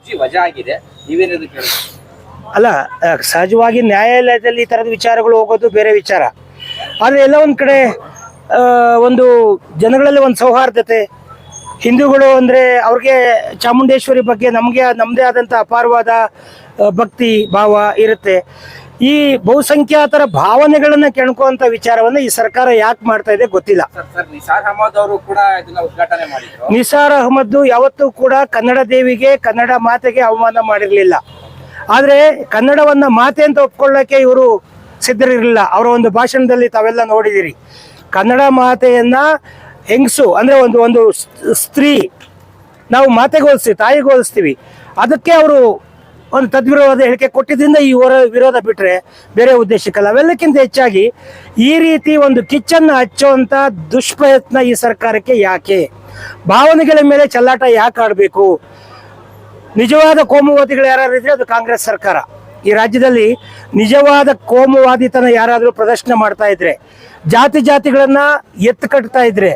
ಅರ್ಜಿ ವಜಾ ಆಗಿದೆ ನೀವೇನದು ಅಲ್ಲ ಸಹಜವಾಗಿ ನ್ಯಾಯಾಲಯದಲ್ಲಿ ಈ ಥರದ ವಿಚಾರಗಳು ಹೋಗೋದು ಬೇರೆ ವಿಚಾರ. ಆದರೆ ಎಲ್ಲ ಒಂದು ಕಡೆ ಒಂದು ಜನಗಳಲ್ಲಿ ಒಂದು ಸೌಹಾರ್ದತೆ ಹಿಂದೂಗಳು ಅಂದರೆ ಅವ್ರಿಗೆ ಚಾಮುಂಡೇಶ್ವರಿ ಬಗ್ಗೆ ನಮಗೆ ನಮ್ಮದೇ ಆದಂಥ ಅಪಾರವಾದ ಭಕ್ತಿ ಭಾವ ಇರುತ್ತೆ. ಈ ಬಹುಸಂಖ್ಯಾತರ ಭಾವನೆಗಳನ್ನು ಕೆಣಕುವಂತ ವಿಚಾರವನ್ನು ಈ ಸರ್ಕಾರ ಯಾಕೆ ಮಾಡ್ತಾ ಇದೆ ಗೊತ್ತಿಲ್ಲ. ಸರ್ ಸರ್ ನಿಸಾರ್ ಅಹಮದ್ ಅವರು ಕೂಡ ಇದನ್ನ ಉದ್ಘಾಟನೆ ಮಾಡಿದ್ರು. ನಿಸಾರ್ ಅಹಮದ್ ಯಾವತ್ತೂ ಕೂಡ ಕನ್ನಡ ದೇವಿಗೆ ಕನ್ನಡ ಮಾತೆಗೆ ಅವಮಾನ ಮಾಡಿರಲಿಲ್ಲ. ಆದರೆ ಕನ್ನಡವನ್ನ ಮಾತೆ ಅಂತ ಒಪ್ಕೊಳ್ಳೋಕೆ ಇವರು ಸಿದ್ಧರಿರಲಿಲ್ಲ. ಅವರ ಒಂದು ಭಾಷಣದಲ್ಲಿ ತಾವೆಲ್ಲ ನೋಡಿದಿರಿ. ಕನ್ನಡ ಮಾತೆಯನ್ನ ಹೆಂಗಸು ಅಂದ್ರೆ ಒಂದು ಒಂದು ಸ್ತ್ರೀ ನಾವು ಮಾತೆಗೆ ಹೋಲಿಸ್ತೀವಿ, ತಾಯಿಗೆ ಹೋಲಿಸ್ತೀವಿ. ಅದಕ್ಕೆ ಅವರು ಒಂದು ತದ್ವಿರೋಧ ಹೇಳಿಕೆ ಕೊಟ್ಟಿದ್ದರಿಂದ ಈ ಹೊರ- ವಿರೋಧ ಬಿಟ್ರೆ ಬೇರೆ ಉದ್ದೇಶಕ್ಕಲ್ಲ. ಅವೆಲ್ಲಕ್ಕಿಂತ ಹೆಚ್ಚಾಗಿ ಈ ರೀತಿ ಒಂದು ಕಿಚ್ಚನ್ನು ಹಚ್ಚುವಂತ ದುಷ್ಪ್ರಯತ್ನ ಈ ಸರ್ಕಾರಕ್ಕೆ ಯಾಕೆ? ಭಾವನೆಗಳ ಮೇಲೆ ಚಲ್ಲಾಟ ಯಾಕೆ ಆಡಬೇಕು? ನಿಜವಾದ ಕೋಮುವಾದಿಗಳು ಯಾರು ಇದ್ರೆ ಅದು ಕಾಂಗ್ರೆಸ್ ಸರ್ಕಾರ. ಈ ರಾಜ್ಯದಲ್ಲಿ ನಿಜವಾದ ಕೋಮುವಾದಿತನ ಯಾರಾದರೂ ಪ್ರದರ್ಶನ ಮಾಡ್ತಾ ಇದ್ರೆ ಜಾತಿ ಜಾತಿಗಳನ್ನ ಎತ್ತು ಕಟ್ತಾ ಇದ್ರೆ,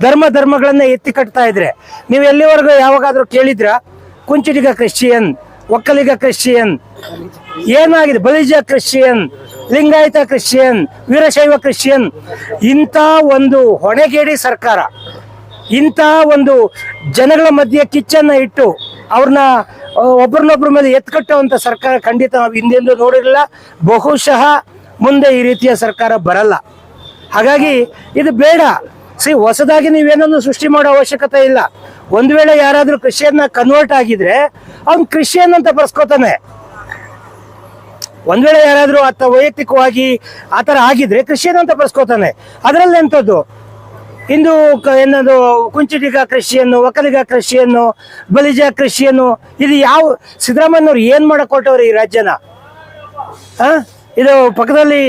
ಧರ್ಮ ಧರ್ಮಗಳನ್ನ ಎತ್ತಿ ಕಟ್ತಾ ಇದ್ರೆ, ನೀವು ಎಲ್ಲಿವರೆಗೂ ಯಾವಾಗಾದ್ರೂ ಕೇಳಿದ್ರ? ಕುಂಚಿಟಿಗ ಕ್ರಿಶ್ಚಿಯನ್, ಒಕ್ಕಲಿಗ ಕ್ರಿಶ್ಚಿಯನ್, ಏನಾಗಿದೆ? Balija Christian, Lingayat Christian, Veerashaiva Christian, ಇಂಥ ಒಂದು ಹೊಣೆಗೇಡಿ ಸರ್ಕಾರ, ಇಂಥ ಒಂದು ಜನಗಳ ಮಧ್ಯೆ ಕಿಚ್ಚನ್ನ ಇಟ್ಟು ಅವ್ರನ್ನ ಒಬ್ರನ್ನೊಬ್ರ ಮೇಲೆ ಎತ್ಕಟ್ಟುವಂಥ ಸರ್ಕಾರ ಖಂಡಿತ ನಾವು ಹಿಂದೆಂದು ನೋಡಿರಲಿಲ್ಲ ಬಹುಶಃ ಮುಂದೆ ಈ ರೀತಿಯ ಸರ್ಕಾರ ಬರಲ್ಲ. ಹಾಗಾಗಿ ಇದು ಬೇಡ. ಸಿ, ಹೊಸದಾಗಿ ನೀವೇನನ್ನು ಸೃಷ್ಟಿ ಮಾಡೋ ಅವಶ್ಯಕತೆ ಇಲ್ಲ. ಒಂದು ವೇಳೆ ಯಾರಾದರೂ ಕೃಷಿಯನ್ನ ಕನ್ವರ್ಟ್ ಆಗಿದ್ರೆ ಅವ್ನು ಕ್ರಿಶ್ಚಿಯನ್ ಅಂತ ಬರ್ಸ್ಕೊತಾನೆ. ಒಂದ್ ವೇಳೆ ಯಾರಾದ್ರೂ ಆತ ವೈಯಕ್ತಿಕವಾಗಿ ಆ ಥರ ಆಗಿದ್ರೆ ಕ್ರಿಶ್ಚಿಯನ್ ಅಂತ ಬರ್ಸ್ಕೊತಾನೆ. ಅದರಲ್ಲಿ ಎಂಥದ್ದು ಇಂದು ಏನದು, ಕುಂಚಿಟಿಗ ಕೃಷಿಯನ್ನು, ಒಕ್ಕಲಿಗ ಕೃಷಿಯನ್ನು, ಬಲಿಜ ಕೃಷಿಯನ್ನು, ಇದು ಯಾವ ಸಿದ್ದರಾಮಯ್ಯವ್ರು ಏನ್ ಮಾಡಕ್ ಕೊಟ್ಟವ್ರು ಈ ರಾಜ್ಯನ? ಇದು ಪಕ್ಕದಲ್ಲಿ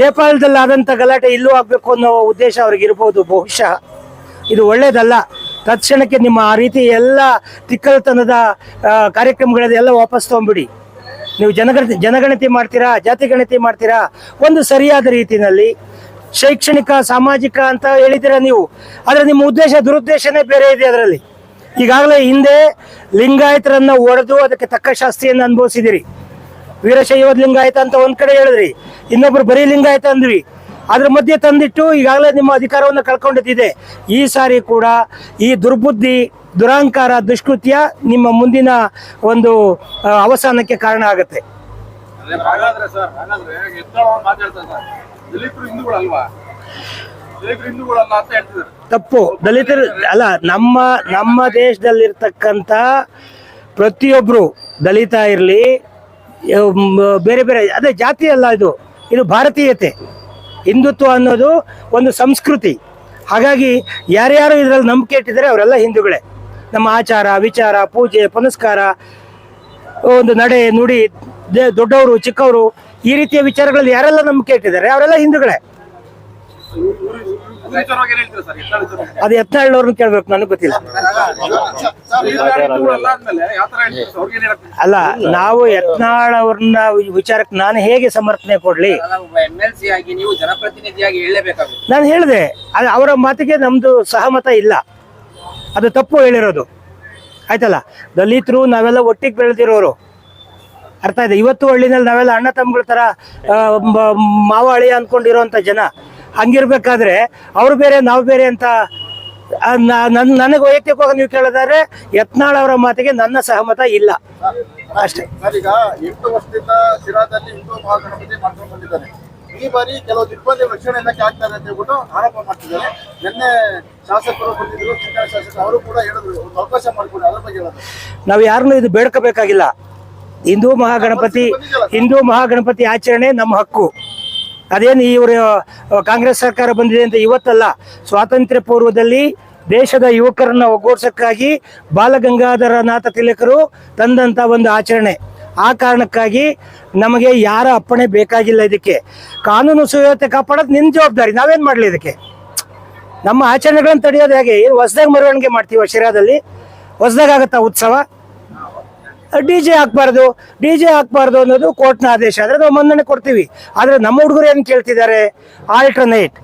ನೇಪಾಳದಲ್ಲಿ ಆದಂತ ಗಲಾಟೆ ಇಲ್ಲೂ ಆಗ್ಬೇಕು ಅನ್ನೋ ಉದ್ದೇಶ ಅವ್ರಿಗೆ ಇರಬಹುದು ಬಹುಶಃ. ಇದು ಒಳ್ಳೇದಲ್ಲ. ತಕ್ಷಣಕ್ಕೆ ನಿಮ್ಮ ಆ ರೀತಿ ಎಲ್ಲ ತಿಕ್ಕಲತನದ ಕಾರ್ಯಕ್ರಮಗಳೆಲ್ಲ ವಾಪಸ್ ತಗೊಂಬಿಡಿ ನೀವು ಜನಗಣತಿ ಜನಗಣತಿ ಮಾಡ್ತೀರಾ, ಜಾತಿ ಗಣತಿ ಮಾಡ್ತೀರಾ? ಒಂದು ಸರಿಯಾದ ರೀತಿಯಲ್ಲಿ ಶೈಕ್ಷಣಿಕ, ಸಾಮಾಜಿಕ ಅಂತ ಹೇಳಿದ್ದೀರಾ ನೀವು. ಆದರೆ ನಿಮ್ಮ ಉದ್ದೇಶ, ದುರುದ್ದೇಶನೇ ಬೇರೆ ಇದೆ ಅದರಲ್ಲಿ. ಈಗಾಗಲೇ ಹಿಂದೆ ಲಿಂಗಾಯತರನ್ನ ಒಡೆದು ಅದಕ್ಕೆ ತಕ್ಕ ಶಾಸ್ತಿಯನ್ನು ಅನುಭವಿಸಿದಿರಿ. ವೀರಶೈವ ಲಿಂಗಾಯತ ಅಂತ ಒಂದ್ ಕಡೆ ಹೇಳಿದ್ರಿ. ಇನ್ನೊಬ್ರು ಬರೀ ಲಿಂಗಾಯತ ಅಂದ್ವಿ. ಅದ್ರ ಮಧ್ಯೆ ತಂದಿಟ್ಟು ಈಗಾಗಲೇ ನಿಮ್ಮ ಅಧಿಕಾರವನ್ನು ಕಳ್ಕೊಂಡಿದ್ದಿದೆ ಈ ಸಾರಿ ಕೂಡ ಈ ದುರ್ಬುದ್ಧಿ ದುರಾಂಕಾರ ದುಷ್ಕೃತ್ಯ ನಿಮ್ಮ ಮುಂದಿನ ಒಂದು ಅವಸಾನಕ್ಕೆ ಕಾರಣ ಆಗುತ್ತೆ. ತಪ್ಪು. ದಲಿತರು ಅಲ್ಲ ನಮ್ಮ ನಮ್ಮ ದೇಶದಲ್ಲಿರ್ತಕ್ಕಂಥ ಪ್ರತಿಯೊಬ್ಬರು ದಲಿತ ಇರಲಿ ಬೇರೆ ಬೇರೆ, ಅದೇ ಜಾತಿ ಅಲ್ಲ ಇದು. ಇದು ಭಾರತೀಯತೆ. ಹಿಂದುತ್ವ ಅನ್ನೋದು ಒಂದು ಸಂಸ್ಕೃತಿ. ಹಾಗಾಗಿ ಯಾರ್ಯಾರು ಇದರಲ್ಲಿ ನಂಬಿಕೆ ಇಟ್ಟಿದ್ದಾರೆ ಅವರೆಲ್ಲ ಹಿಂದೂಗಳೇ. ನಮ್ಮ ಆಚಾರ, ವಿಚಾರ, ಪೂಜೆ, ಪುನಸ್ಕಾರ, ಒಂದು ನಡೆ, ನುಡಿ ದೊಡ್ಡವರು, ಚಿಕ್ಕವರು ಈ ರೀತಿಯ ವಿಚಾರಗಳಲ್ಲಿ ಯಾರೆಲ್ಲ ನಂಬಿಕೆ ಇಟ್ಟಿದ್ದಾರೆ ಅವರೆಲ್ಲ ಹಿಂದೂಗಳೇ ದಲಿತರವಾಗಿ ಏನ್ ಹೇಳ್ತೀರಾ ಸರ್ ಎತ್ತಾಳ ಸರ್ ಅದು ಯತ್ನಾಳ್ನವ್ರನ್ನ ಕೇಳ್ಬೇಕು, ನನಗೆ ಗೊತ್ತಿಲ್ಲ. ಅಲ್ಲ, ನಾವು ಯತ್ನಾಳ್ ಅವ್ರನ್ನ ವಿಚಾರಕ್ಕೆ ನಾನು ಹೇಗೆ ಸಮರ್ಥನೆ ಕೊಡ್ಲಿ? ನಾನು ಹೇಳಿದೆ ಅವರ ಮಾತಿಗೆ ನಮ್ದು ಸಹಮತ ಇಲ್ಲ. ಅದು ತಪ್ಪು ಹೇಳಿರೋದು. ಆಯ್ತಲ್ಲ? ದಲಿತರು, ನಾವೆಲ್ಲ ಒಟ್ಟಿಗೆ ಬೆಳೆದಿರೋರು. ಅರ್ಥ ಇದೆ ಇವತ್ತು ಹಳ್ಳಿನಲ್ಲಿ ನಾವೆಲ್ಲ ಅಣ್ಣ ತಮ್ಮಗಳ ತರ ಮಾವ ಅಳಿಯ ಅಂದ್ಕೊಂಡಿರೋಂಥ ಜನ. ಹಂಗಿರ್ಬೇಕಾದ್ರೆ ಅವ್ರು ಬೇರೆ ನಾವು ಬೇರೆ ಅಂತ ನನ್ನ ನನಗೆ ವೈಯಕ್ತಿಕವಾಗಿ ನೀವು ಕೇಳಿದ್ರೆ ಯತ್ನಾಳ್ ಅವರ ಮಾತಿಗೆ ನನ್ನ ಸಹಮತ ಇಲ್ಲ. ಅಷ್ಟೇ. ಎಂಟು ವರ್ಷದಿಂದ ಶಿರಾದಲ್ಲಿ ಹಿಂದೂ ಮಹಾಗಣಪತಿ ಮಾಡ್ಕೊಂಡು ಬಂದಿದ್ದಾರೆ ಈ ಬಾರಿ ಕೆಲವು ದಿಗ್ಬಂದಿ ರಕ್ಷಣೆ ಇಲಾಖೆ ಆಗ್ತಾರೆ ಅಂತ ಹೇಳ್ಬಿಟ್ಟು ಆರೋಪ ಮಾಡ್ತಿದ್ದಾರೆ. ನಿನ್ನೆ ಶಾಸಕರು ಬಂದಿದ್ರು ಚಿಕ್ಕ ಶಾಸಕರು ಅವರು ಕೂಡ ಹೇಳಿದ್ರು ಒಂದು ಅವಕಾಶ ಮಾಡ್ಕೊಡಿ ಅದ್ರ ಬಗ್ಗೆ ನಾವು ಯಾರನ್ನೂ ಇದು ಬೇಡ್ಕೋಬೇಕಾಗಿಲ್ಲ. ಹಿಂದೂ ಮಹಾಗಣಪತಿ ಹಿಂದೂ ಮಹಾಗಣಪತಿ ಆಚರಣೆ ನಮ್ಮ ಹಕ್ಕು. ಅದೇನು ಇವರು ಕಾಂಗ್ರೆಸ್ ಸರ್ಕಾರ ಬಂದಿದೆ ಅಂತ ಇವತ್ತಲ್ಲ, ಸ್ವಾತಂತ್ರ್ಯ ಪೂರ್ವದಲ್ಲಿ ದೇಶದ ಯುವಕರನ್ನ ಬಾಲಗಂಗಾಧರ ನಾಥ ತಿಲಕರು ತಂದಂತ ಒಂದು ಆಚರಣೆ. ಆ ಕಾರಣಕ್ಕಾಗಿ ನಮಗೆ ಯಾರ ಅಪ್ಪಣೆ ಬೇಕಾಗಿಲ್ಲ ಇದಕ್ಕೆ. ಕಾನೂನು ಸುವ್ಯವಸ್ಥೆ ಕಾಪಾಡೋದು ನಿನ್ನ ಜವಾಬ್ದಾರಿ, ನಾವೇನ್ ಮಾಡ್ಲಿ ಇದಕ್ಕೆ? ನಮ್ಮ ಆಚರಣೆಗಳನ್ನು ತಡೆಯೋದು ಹೇಗೆ? ಹೊಸದಾಗಿ ಮೆರವಣಿಗೆ ಮಾಡ್ತೀವ ಶಿರಾದಲ್ಲಿ? ಹೊಸದಾಗ ಆಗತ್ತಾ ಉತ್ಸವ? ಡಿ ಜೆ ಹಾಕ್ಬಾರ್ದು, ಡಿ ಜೆ ಹಾಕ್ಬಾರ್ದು ಅನ್ನೋದು ಕೋರ್ಟ್ನ ಆದೇಶ. ಆದರೆ ನಾವು ಮನ್ನಣೆ ಕೊಡ್ತೀವಿ. ಆದರೆ ನಮ್ಮ ಹುಡುಗರು ಏನು ಕೇಳ್ತಿದ್ದಾರೆ? ಆಲ್ಟರ್ನೇಟ್.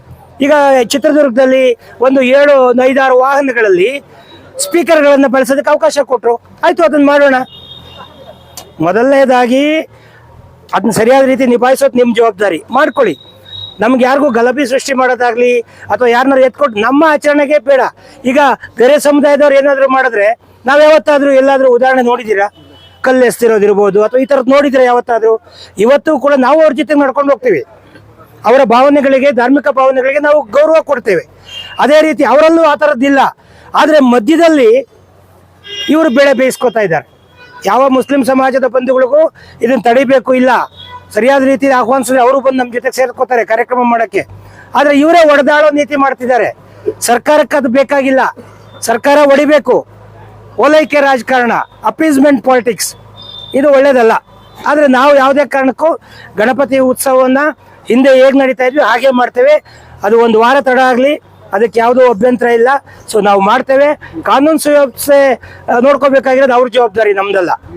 ಈಗ ಚಿತ್ರದುರ್ಗದಲ್ಲಿ ಒಂದು ಏಳು ಐದಾರು ವಾಹನಗಳಲ್ಲಿ ಸ್ಪೀಕರ್ಗಳನ್ನು ಬಳಸೋದಕ್ಕೆ ಅವಕಾಶ ಕೊಟ್ಟರು ಆಯಿತು, ಅದನ್ನು ಮಾಡೋಣ. ಮೊದಲನೇದಾಗಿ ಅದನ್ನ ಸರಿಯಾದ ರೀತಿ ನಿಭಾಯಿಸೋದು ನಿಮ್ಮ ಜವಾಬ್ದಾರಿ. ಮಾಡ್ಕೊಳ್ಳಿ. ನಮ್ಗೆ ಯಾರಿಗೂ ಗಲಭೆ ಸೃಷ್ಟಿ ಮಾಡೋದಾಗ್ಲಿ ಅಥವಾ ಯಾರನ್ನಾರು ಎತ್ಕೊಟ್ಟು ನಮ್ಮ ಆಚರಣೆಗೆ ಬೇಡ. ಈಗ ಬೇರೆ ಸಮುದಾಯದವ್ರು ಏನಾದರೂ ಮಾಡಿದ್ರೆ ನಾವು ಯಾವತ್ತಾದರೂ ಎಲ್ಲಾದರೂ ಉದಾಹರಣೆ ನೋಡಿದ್ದೀರಾ? ಕಲ್ಲು ಎಸ್ತಿರೋದಿರ್ಬೋದು ಅಥವಾ ಈ ಥರದ್ದು ನೋಡಿದರೆ ಯಾವತ್ತಾದರೂ, ಇವತ್ತು ಕೂಡ ನಾವು ಅವ್ರ ಜೊತೆ ನಡ್ಕೊಂಡು ಹೋಗ್ತೀವಿ. ಅವರ ಭಾವನೆಗಳಿಗೆ, ಧಾರ್ಮಿಕ ಭಾವನೆಗಳಿಗೆ ನಾವು ಗೌರವ ಕೊಡ್ತೇವೆ. ಅದೇ ರೀತಿ ಅವರಲ್ಲೂ ಆ ಥರದ್ದಿಲ್ಲ ಆದರೆ ಮಧ್ಯದಲ್ಲಿ ಇವರು ಬೆಳೆ ಬೇಯಿಸ್ಕೊತಾ ಇದ್ದಾರೆ. ಯಾವ ಮುಸ್ಲಿಂ ಸಮಾಜದ ಬಂಧುಗಳಿಗೂ ಇದನ್ನು ತಡಿಬೇಕು ಇಲ್ಲ. ಸರಿಯಾದ ರೀತಿಯಲ್ಲಿ ಆಹ್ವಾನಿಸಿದ್ರೆ ಅವರು ಬಂದು ನಮ್ಮ ಜೊತೆ ಸೇರ್ಕೋತಾರೆ ಕಾರ್ಯಕ್ರಮ ಮಾಡೋಕ್ಕೆ. ಆದರೆ ಇವರೇ ಒಡೆದಾಳೋ ನೀತಿ ಮಾಡ್ತಿದ್ದಾರೆ. ಸರ್ಕಾರಕ್ಕೆ ಅದು ಬೇಕಾಗಿಲ್ಲ. ಸರ್ಕಾರ ಹೊಡಿಬೇಕು ಓಲೈಕೆ ರಾಜಕಾರಣ ಅಪೀಸ್ಮೆಂಟ್ ಪಾಲಿಟಿಕ್ಸ್ ಇದು ಒಳ್ಳೇದಲ್ಲ. ಆದರೆ ನಾವು ಯಾವುದೇ ಕಾರಣಕ್ಕೂ ಗಣಪತಿ ಉತ್ಸವವನ್ನು ಹಿಂದೆ ಹೇಗೆ ನಡೀತಾ ಇದ್ವಿ ಹಾಗೆ ಮಾಡ್ತೇವೆ. ಅದು ಒಂದು ವಾರ ತಡ ಆಗಲಿ, ಅದಕ್ಕೆ ಯಾವುದೂ ಅಭ್ಯಂತರ ಇಲ್ಲ. ಸೊ ನಾವು ಮಾಡ್ತೇವೆ. ಕಾನೂನು ಸುವ್ಯವಸ್ಥೆ ನೋಡ್ಕೋಬೇಕಾಗಿರೋದು ಅವ್ರ ಜವಾಬ್ದಾರಿ ನಮ್ದಲ್ಲ.